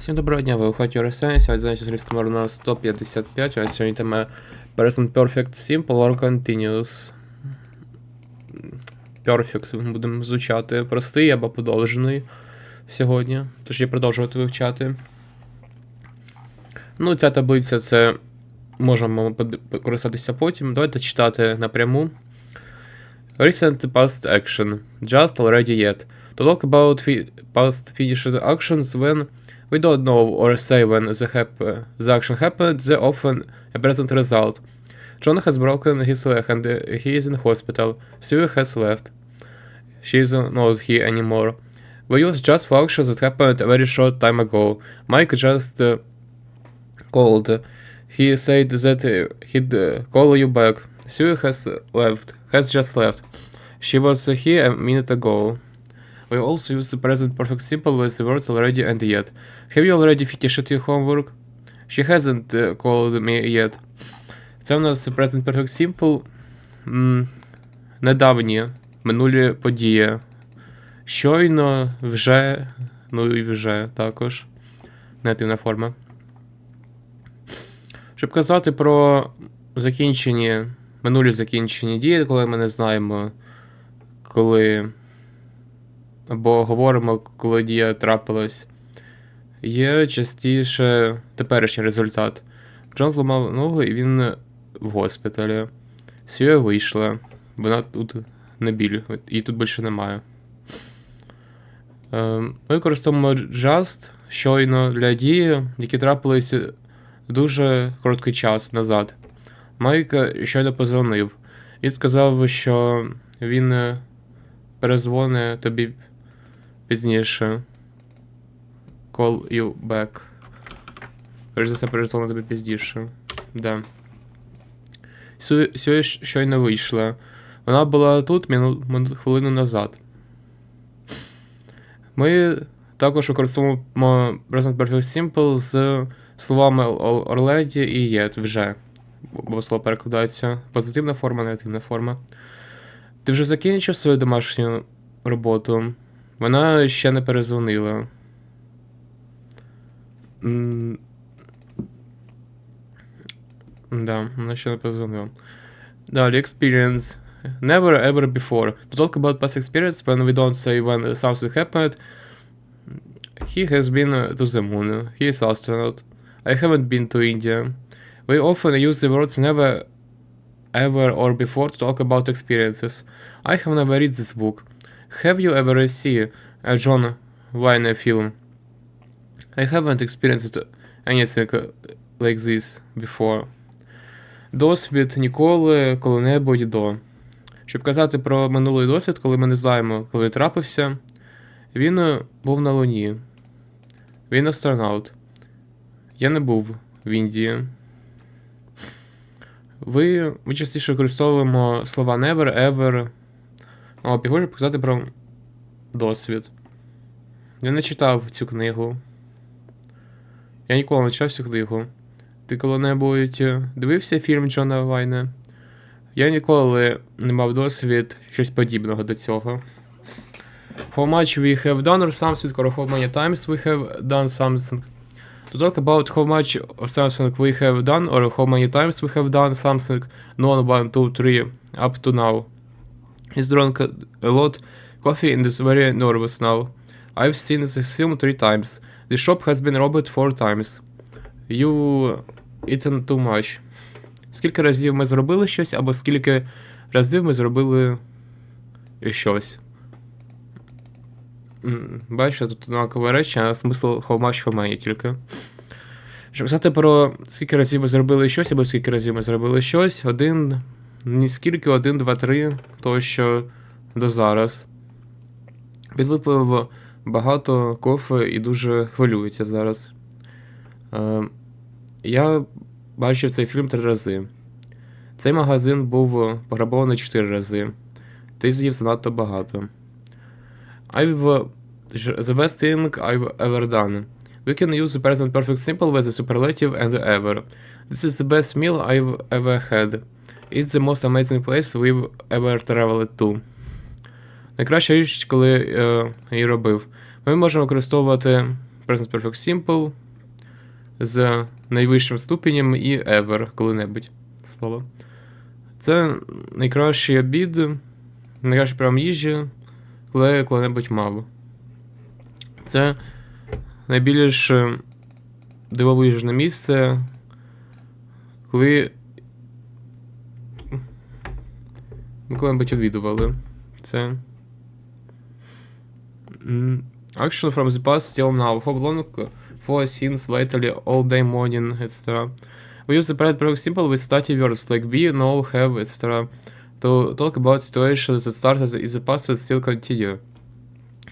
Всім доброго дня, ви хаті Оресені, сьогодні заняття з англійською на 155, а сьогодні тема Present Perfect Simple or Continuous. Perfect будемо звучати простий або подовжений сьогодні, тож я продовжувати вивчати. Ну, ця таблиця це можемо користатися потім. Давайте читати напряму. Recent past action. Just already yet. To talk about fi- past finished actions when we don't know or say when the, the action happened, the often a present result. John has broken his leg and he is in hospital. Sue has left. She is not here anymore. We use just for actions that happened a very short time ago. Mike just uh, called. He said that he'd uh, call you back. Sue has left. Has just left. She was here a minute ago. We also use the present perfect simple with the words already and yet. Have you already finished your homework? She hasn't uh, called me yet. Це у нас present perfect simple. М, недавні минулі події. Щойно, вже, ну і вже також. Негативна форма. Щоб казати про закінчені, минулі закінчені дії, коли ми не знаємо, коли. Або говоримо, коли дія трапилась. Є частіше теперішній результат. Джон зламав ногу і він в госпіталі. Сія вийшла. Вона тут не біль, її тут більше немає. Е, Ми використовуємо just щойно для дії, які трапились дуже короткий час назад. Майк щойно позвонив і сказав, що він перезвонить тобі пізніше. Call you back. Перш за все, перезвонить тобі пізніше. Да. Сьогодні щойно вийшла. Вона була тут мину- хвилину назад. Ми також використовуємо Present Perfect Simple з словами al- already і yet вже. Бо слово перекладається позитивна форма, негативна форма. Ти вже закінчив свою домашню роботу? Вона ще не перезвонила. М, Да, вона ще не перезвонила. Далі, experience. Never ever before. To talk about past experience when we don't say when something happened. He has been uh, to the moon. He is astronaut. I haven't been to India. We often use the words never ever or before to talk about experiences. I have never read this book. Have you ever seen a John Wayne film? I haven't experienced anything like this before. Досвід ніколи коли-небудь до. Щоб казати про минулий досвід, коли ми не знаємо, коли трапився, він е, був на Луні. Він астронавт. Я не був в Індії. Ви, ми частіше використовуємо слова never, ever. О, пігоже показати про досвід. Я не читав цю книгу. Я ніколи не читав цю книгу. Ти коли-небудь е, дивився фільм Джона Вайна? Я ніколи не мав досвід щось подібного до цього. How much we have done or something, or how many times we have done something. To talk about how much of something we have done or how many times we have done something, no one, two, three, up to now. He's drunk a lot coffee and is very nervous now. I've seen this film three times. The shop has been robbed four times. You eaten too much. Скільки разів ми зробили щось, або скільки разів ми зробили щось. Бачите, тут однакові речі, а смисл how much, how many тільки. Щоб сказати про скільки разів ми зробили щось, або скільки разів ми зробили щось, один, ні скільки, один, два, три, тощо до зараз. Він випив багато кофе і дуже хвилюється зараз. Е, я бачив цей фільм три рази. Цей магазин був пограбований чотири рази. Ти з'їв занадто багато. I've the best thing I've ever done. We can use the present perfect simple with the superlative and ever. This is the best meal I've ever had. It's the most amazing place we've ever traveled to. Найкраща річ, коли е, її робив. Ми можемо використовувати Present Perfect Simple з найвищим ступенем і ever коли-небудь слово. Це найкращий обід, найкращий прям їжі, коли я коли-небудь мав. Це найбільш е, дивовижне місце, коли ми коли-небудь відвідували. Це. м, Action from the past still now. How long for since lately all day morning, etc. We use the present perfect simple with stative words like be, know, have, etc. To talk about situations that started in the past and still continue.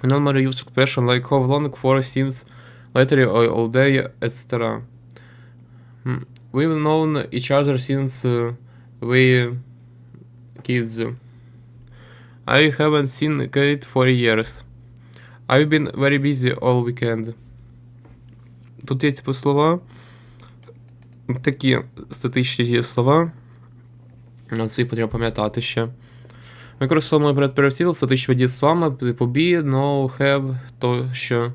We normally use expression like how long for since lately or all day, etc. Mm, We've known each other since uh, we kids. I haven't seen Kate for years. I've been very busy all weekend. Тут є типу слова. Такі статичні є слова. На це потрібно пам'ятати ще. Використовуємо предперсів статичні дії типу be, know, have, тощо.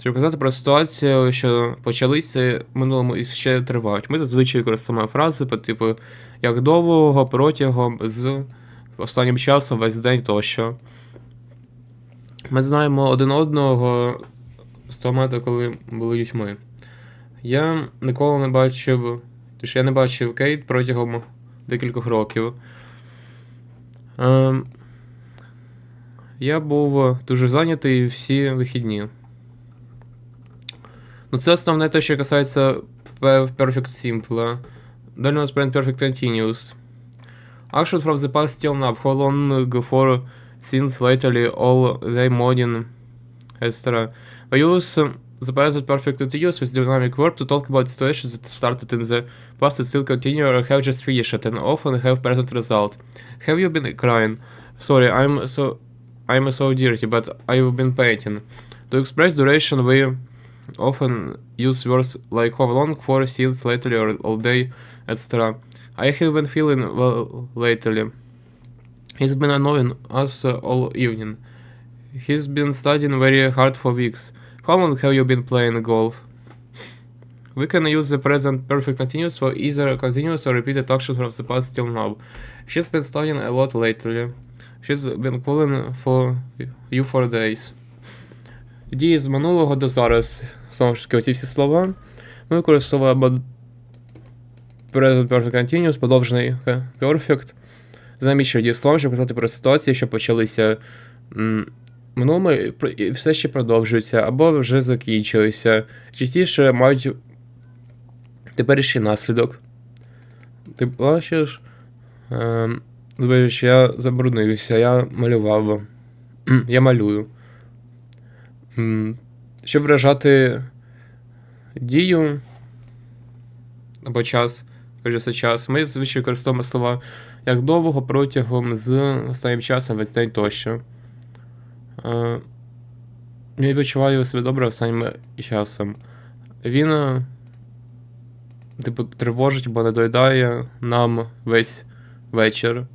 Щоб казати про ситуацію, що почалися в минулому і ще тривають. Ми зазвичай використовуємо фрази по типу як довго, протягом, з останнім часом, весь день тощо. Ми знаємо один одного з того моменту, коли були дітьми. Я ніколи не бачив. Тож я не бачив Кейт протягом декількох років. Ем, я був дуже зайнятий всі вихідні. Ну, це основне те, що касається Pe- Perfect Simple. Daniel's brand Perfect Continuous. Action from the past till now, how long for since lately all the modding, etc. We use um, the present perfect to use with dynamic verb to talk about situations that started in the past and still continue or have just finished and often have present result. Have you been crying? Sorry, I'm so I'm so dirty, but I've been painting. To express duration, we often use words like how long, for, since, lately, or all day, etc. I have been feeling well lately. He's been annoying us uh, all evening. He's been studying very hard for weeks. How long have you been playing golf? We can use the present perfect continuous for either continuous or repeated action from the past till now. She's been studying a lot lately. She's been calling for you for days. Дії з минулого до зараз. Знову ж таки, оці всі слова. Ми використовуємо present perfect continuous, подовжений perfect. Заміщує дієслов, щоб казати про ситуації, що почалися в і все ще продовжуються, або вже закінчилися. Частіше мають теперішній наслідок. Ти бачиш? Ем, я забруднився, я малював. Я малюю. Щоб вражати дію або час, каже час, ми звичайно використовуємо слова як довго протягом з останнім часом весь день тощо. Е, Я відчуваю себе добре останнім часом. Він, е, типу, тривожить, бо не доїдає нам весь вечір.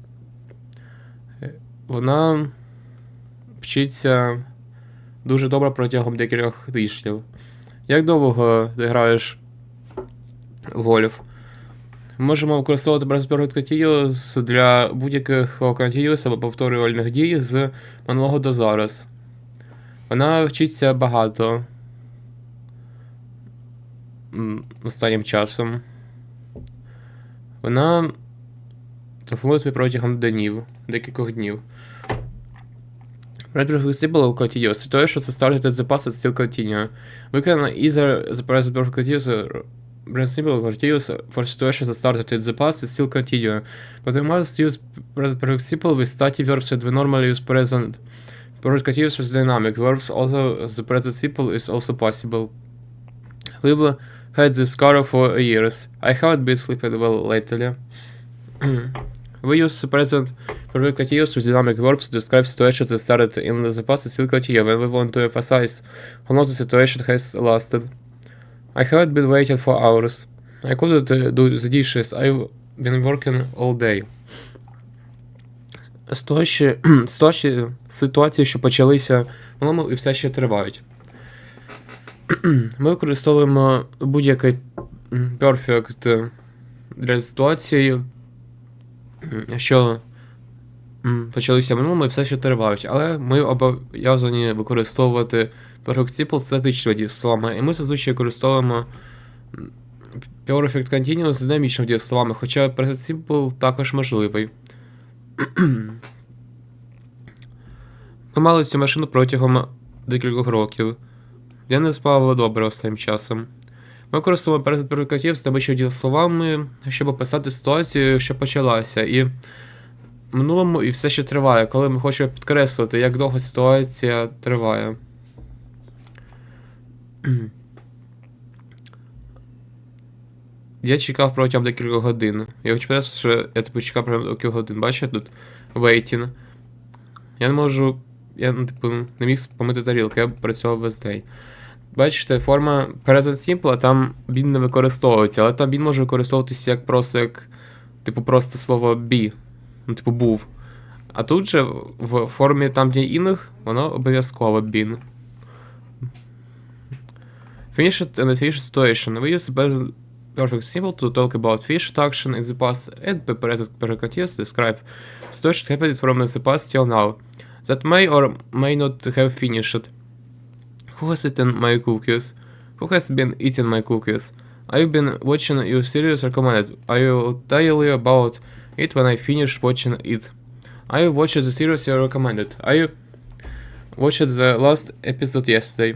Вона вчиться дуже добре протягом декількох тижнів. Як довго ти граєш в гольф? Можемо використовувати Perfect Continuous для будь-яких continuous або повторювальних дій з минулого до зараз. Вона вчиться багато останнім часом. Вона тобі протягом днів, декількох днів. Perfect Simple continuous. Це те, що це the past and still continue. The present perfect continuous present simple continuous for situations that started in the past and still continue. But we must use present perfect simple with static verbs and we normally use present perfect continuous with dynamic verbs. Also, the present simple is also possible. We've had this car for years. I haven't been sleeping well lately. we use the present perfect continuous with dynamic verbs to describe situations that started in the past and still continue when we want to emphasize how long the situation has lasted. I haven't been waiting for hours. I couldn't do the dishes. I've been working all day. Ситуації, ситуації, що почалися в минулому і все ще тривають. Ми використовуємо будь-який perfect для ситуації, що почалися в минулому і все ще тривають, але ми обов'язані використовувати perfect статичними дієсловами, і ми зазвичай використовуємо perfect continuous з динамічними дієсловами, хоча present simple також можливий. Ми мали цю машину протягом декількох років. Я не спав добре останнім часом. Ми використовуємо перед з динамічними дієсловами, щоб описати ситуацію, що почалася, і минулому і все ще триває, коли ми хочемо підкреслити, як довго ситуація триває. Я чекав протягом декількох годин. Я хочу сказати, що я типу чекав протягом декількох годин. Бачите тут waiting. Я не можу. Я ну, типу не міг помити тарілки, я працював весь день. Бачите, форма present simple, там він не використовується, але там він може використовуватися як просто як, типу, просто слово be. Ну, типу, був. А тут же в формі там, де іних, воно обов'язково been. Finished and finished situation. We use the present perfect simple to talk about finished action in the past and the present perfect continuous describe situation happened from the past till now. That may or may not have finished. Who has eaten my cookies? Who has been eating my cookies? I've been watching your series recommended. I will tell you about it when I finish watching it. I watched the series you recommended. I watched the last episode yesterday.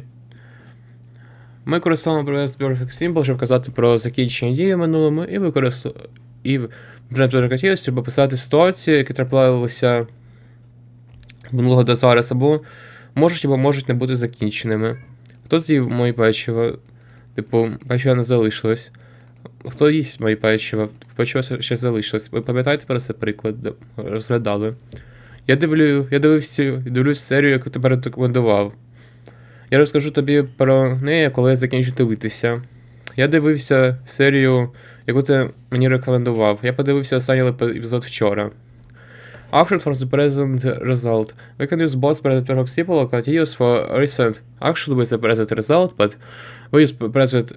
Ми Present Perfect Simple, щоб казати про закінчення дії в минулому, і використовуємо і в щоб описати ситуації, які траплялися минулого до зараз, або можуть або можуть не бути закінченими. Хто з'їв мої печиво? Типу, печиво не залишилось. Хто їсть мої печиво? Печиво ще залишилось. Ви пам'ятаєте про це приклад, розглядали? Я дивлю, я дивився, дивлюсь серію, яку тебе рекомендував. Я розкажу тобі про неї, коли я закінчу дивитися. Я дивився серію, яку ти мені рекомендував. Я подивився останній епізод вчора. Action for the present result. We can use both present perfect simple continuous for recent action with the present result, but we use present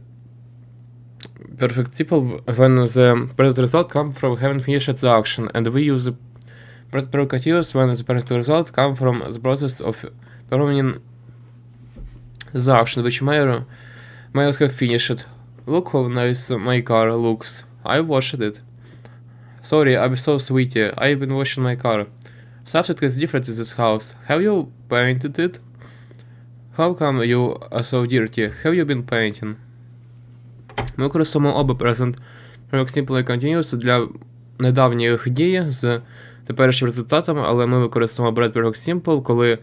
perfect simple when the present result comes from having finished the action, and we use the present perfect when the present result comes from the process of performing the action, which may, may not have finished. Look how nice my car looks. I washed it. Sorry, I'm so sweetie. I've been washing my car. Subject is different in this house. Have you painted it? How come you are so dirty? Have you been painting? Ми використовуємо оба present simple і continuous для недавніх дій з теперішнім результатом, але ми використовуємо perfect simple, коли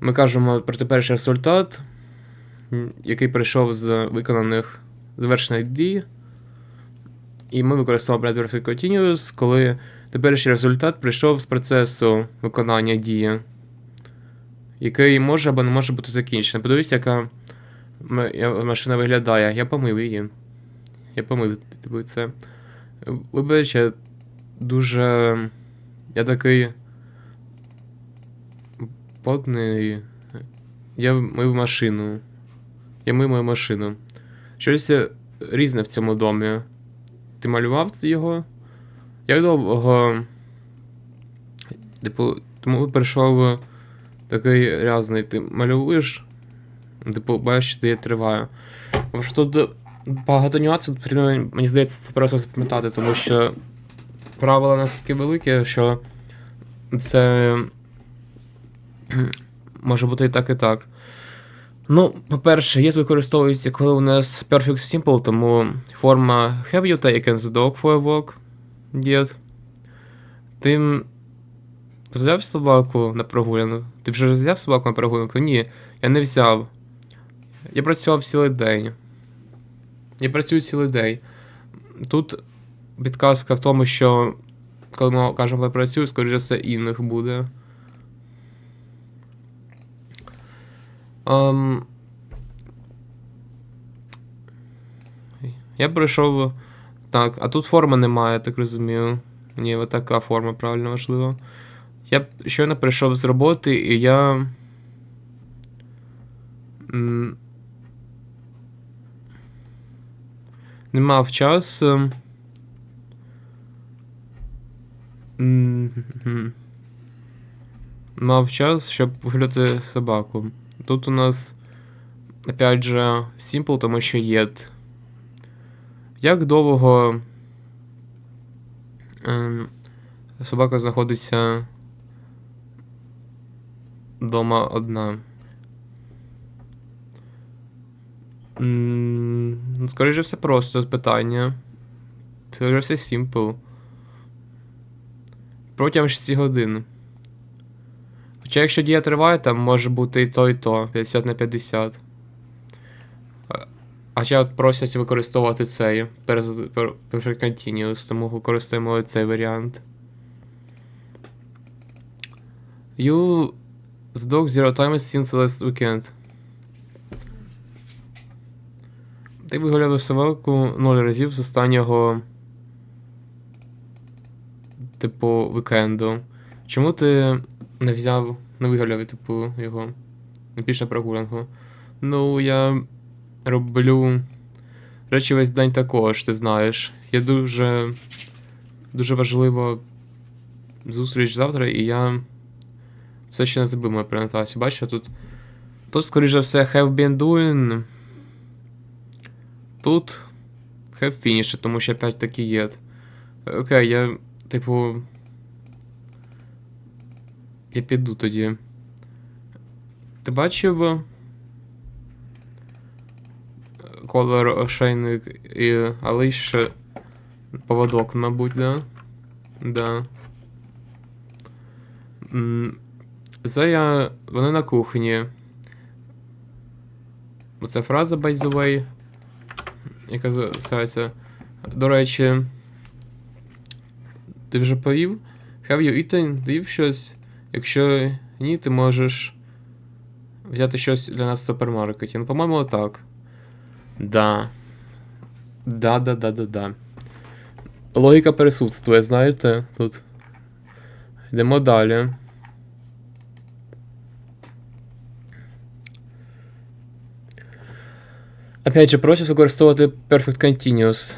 ми кажемо про теперішній результат, який прийшов з виконаних завершених дій. І ми використовуємо Perfect Continuous, коли теперішній результат прийшов з процесу виконання дії, який може або не може бути закінчений. Подивіться, яка машина виглядає. Я помив її. Я помив типу, це. Вибач, я дуже. Я такий. Потний. Я мив машину. Я мив мою машину. Щось різне в цьому домі. Ти малював його? Як довго. Типу, тому прийшов такий рязний. Ти малюєш? Типу, бачиш, де я триваю. Що тут багато нюансів, мені здається, це просто запам'ятати, тому що правила настільки великі, що це може бути і так, і так. Ну, по-перше, є використовується, коли у нас Perfect Simple, тому форма Have you taken the dog for a walk? Ти. Ти взяв собаку на прогулянку? Ти вже взяв собаку на прогулянку? Ні, я не взяв. Я працював цілий день. Я працюю цілий день. Тут підказка в тому, що коли ми кажемо, працюю, скоріше це інних буде. Ем... Я пройшов. Так, а тут форми немає, так розумію. Ні, от така форма, правильно важливо. Я щойно прийшов з роботи, і я. м, Не мав. Мгм. Мав час, щоб виглядати собаку. Тут у нас, опять же, simple, тому що єд. Як довго ем, собака знаходиться вдома одна? Ну, скоріше все просто питання. Скоріше все simple. Протягом 6 годин. Хоча якщо дія триває, там може бути і то, і то, 50 на 50. А- А ще от просять використовувати цей Perfect Continuous, тому використаємо цей варіант. You the dog zero times since last weekend. Ти вигуляв собаку 0 разів з останнього. Типу, вікенду. Чому ти не взяв, не вигуляв, типу, його? Не пішов прогулянку? Ну, я роблю речі весь день також, ти знаєш. Я дуже. Дуже важливо зустріч завтра, і я все ще не забив мою презентацію. Бачиш, тут. Тут, скоріш за все, have been doing. Тут finished, тому що опять таки є. Окей, я, типу. Я піду тоді. Ти бачив е, колор ошейник і але ще поводок, мабуть, да? Да. М, Зая, вони на кухні. Оце фраза, by the way, яка називається. До речі, ти вже поїв? Have you eaten? Ти їв щось? Якщо ні, ти можеш взяти щось для нас в супермаркеті. Ну, по-моєму, так. Да. Да, да, да, да, да. Логіка присутствує, знаєте, тут. Йдемо далі. Опять же, просять використовувати Perfect Continuous.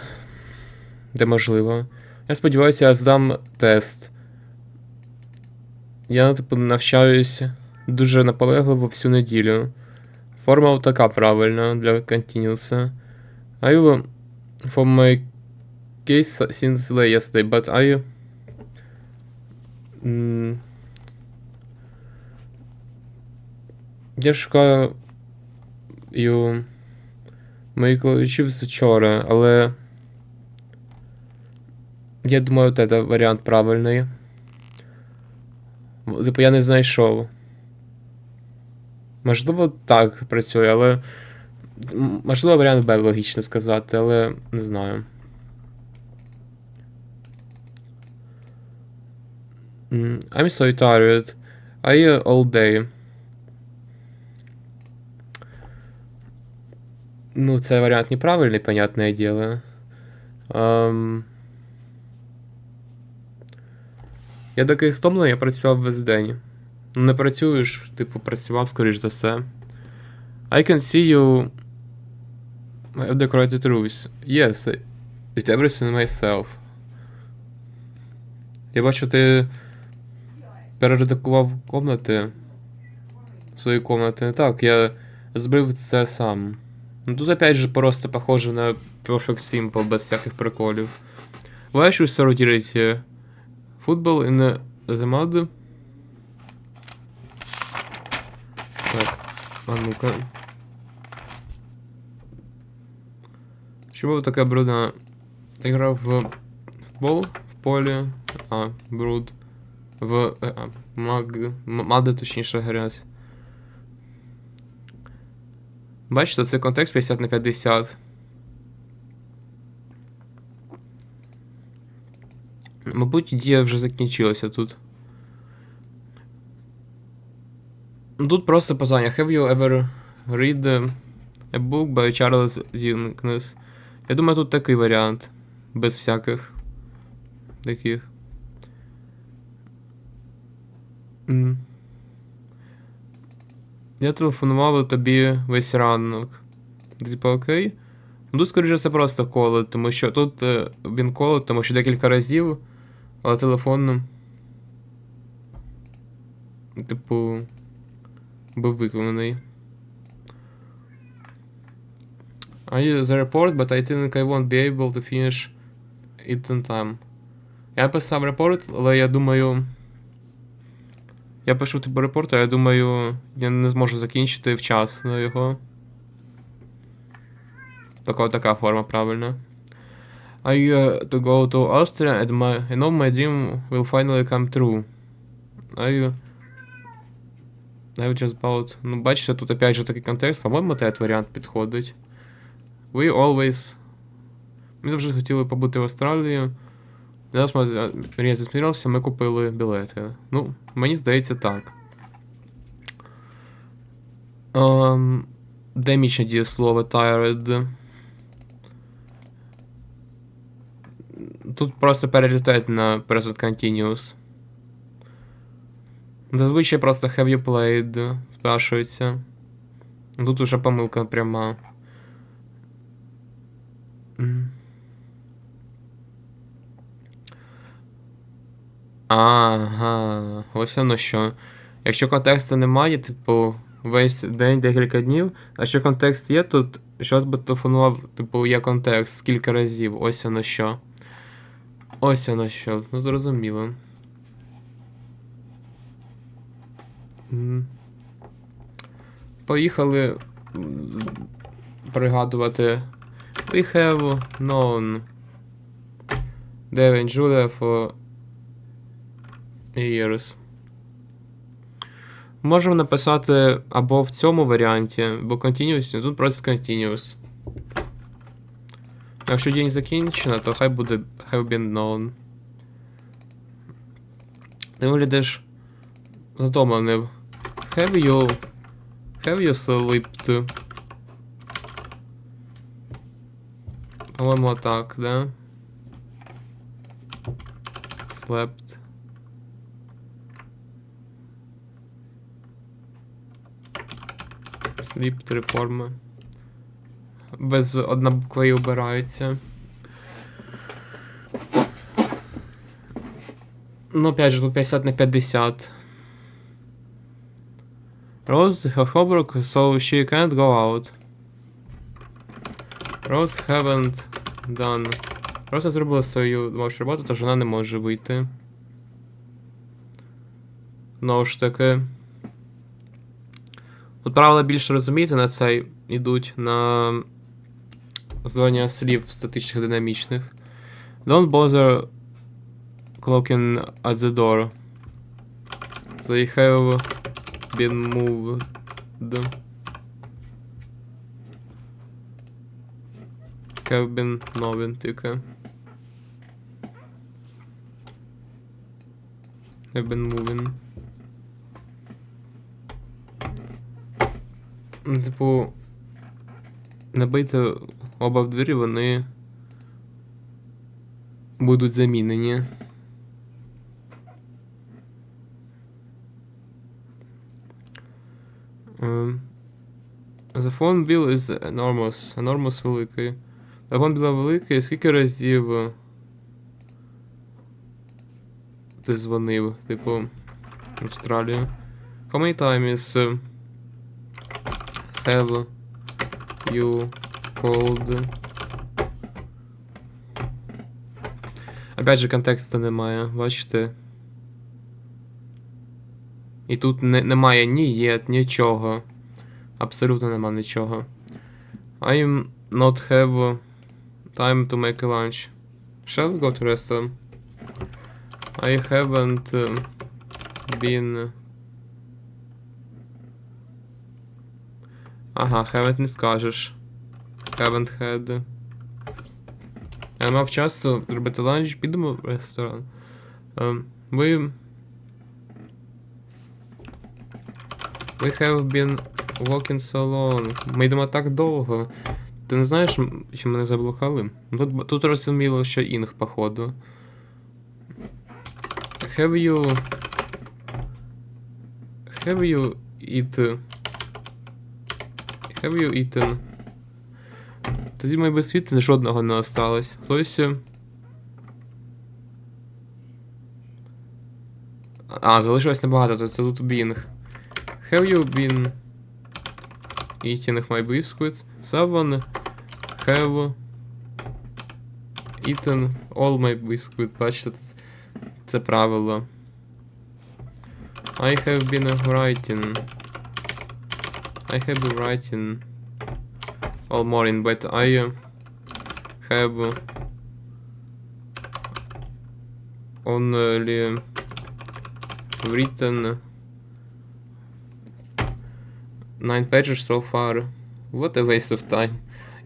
Де можливо. Я сподіваюся, я здам тест. Я, типу, навчаюсь дуже наполегливо всю неділю. Форма така правильна для Continuous. I for my case since yesterday, but I м, Я шукаю ю моїх ключів вчора, але я думаю, це варіант правильний. Типу, я не знайшов. Можливо, так працює, але. Можливо, варіант Б логічно сказати, але не знаю. I'm so tired. I all day. Ну, це варіант неправильний, понятне діло. Ем... Я такий стомлений, я працював весь день. Ну, не працюєш, типу, працював, скоріш за все. I can see you have decorated rooms. Yes, I did everything myself. Я бачу, ти перередакував комнати. Свої комнати. Так, я збрив це сам. Ну тут опять же просто похоже на Perfect Simple без всяких приколів. Why should solidarity? Football in the mud? Так, а ну-ка. Чому така брудна? Ти грав в футбол в полі, а, бруд. В е, а, маг, м- мади, точніше, грязь. Бачите, це контекст 50 на 50. Мабуть, дія вже закінчилася тут. Тут просто питання. Have you ever read a book by Charles Dickens? Я думаю, тут такий варіант. Без всяких таких. М. Я телефонував тобі весь ранок. Типа окей? Ну, скоріше все, просто коло, тому що тут е, він коло, тому що декілька разів, але телефон. Типу. Був виконаний. I use the report, but I think I won't be able to finish it on time. Я писав репорт, але я думаю. Я пишу типу репорт, а я думаю, я не зможу закінчити вчасно його. Така така форма правильна. I uh, to go to Austria and my, I know my dream will finally come true. I I just bought... Ну, бачите, тут опять же такий контекст, по-моєму, этот варіант підходить. We always... Ми завжди хотіли побути в Австралії. Зараз ми мрія засмірилася, ми купили білети. Ну, мені здається так. Um, де мічне дієслово tired? Тут просто перелітають на present continuous. Зазвичай просто have you played спрашується. Тут уже помилка пряма. Ага, ось воно що. Якщо контексту немає, типу, весь день декілька днів, а якщо контекст є, тут щось би телефонував, типу, є контекст скільки разів, ось воно що. Ось воно що, ну зрозуміло. Поїхали пригадувати. We have known Devin Julia for years. Можемо написати або в цьому варіанті, бо continuous, тут просто continuous. Якщо день закінчено, то хай буде have been known. Ти виглядиш задомлений. Have you. Have you slept? По-моєму, так, да? Slept. Sleep три форми. Без одна буква обирається. Ну, опять же, тут 50 на 50. Rose her homework, so she can't go out. Rose haven't done. Rose зробила свою домашню роботу, тож вона не може вийти. Знову ж таки. Тут правила більше розумієте на цей йдуть на звання слів статичних динамічних. Don't bother clocking at the door. They have been moved. Have been новин тільки. Have been moving. Типу, набити оба в двері, вони будуть замінені. The phone bill is enormous. Enormous великий. Телефон біла великий. Скільки разів ти дзвонив, типу, в Австралію? How many times have you called? Опять же, контексту немає, бачите? І тут не, немає ні єд, нічого. Абсолютно нема нічого. I'm not have time to make a lunch. Shall we go to restaurant? I haven't uh, been. Ага, haven't не скажеш. Haven't had. Я мав часу зробити ланч, підемо в ресторан. Um, we. We have been walking so long. Ми йдемо так довго. Ти не знаєш, чи мене заблукали? Тут, тут розуміло, що інг, походу. Have you. Have you eat. Have you eaten? Тоді моєї світи жодного не осталось. Хтось. е, А, залишилось небагато, то це тут Bing. Have you been eating my biscuits? Someone have eaten all my biscuits. Бачите, це правило. I have been writing. I have been writing all morning, but I uh, have only written nine pages so far. What a waste of time.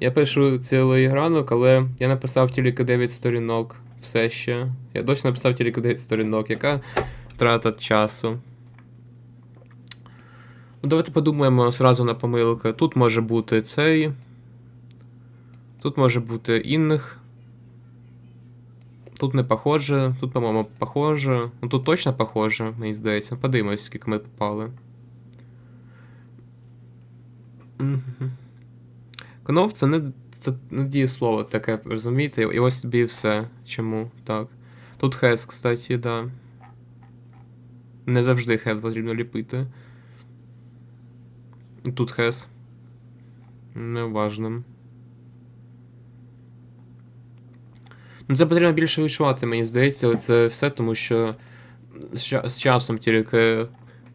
Я пишу цілий ранок, але я написав тільки 9 сторінок. Все ще. Я досі написав тільки 9 сторінок. Яка трата часу? Ну, давайте подумаємо зразу на помилки. Тут може бути цей. Тут може бути інних. Тут не похоже. Тут, по-моєму, похоже. Ну тут точно похоже, мені здається. Подивимось, скільки ми попали. Кнов це не, не дієслово таке, розумієте? І ось тобі все. Чому так? Тут хес, кстати, да. Не завжди хес потрібно ліпити. Тут хес. Неважним. Ну, це потрібно більше відчувати, мені здається, це все, тому що з, часом тільки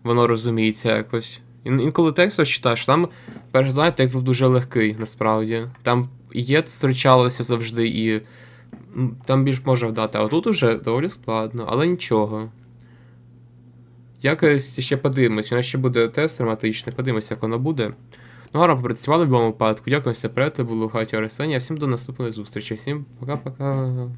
воно розуміється якось. Ін- інколи текст читаєш, там перш за текст був дуже легкий, насправді. Там є зустрічалося завжди і там більш може вдати, а тут уже доволі складно, але нічого. Якось ще подивимось, у нас ще буде тест драматичний, подивимось, як воно буде. Ну, гарно попрацювали в будь-якому випадку. Дякую все перед, було хаті Арсенія. Всім до наступної зустрічі. Всім пока-пока.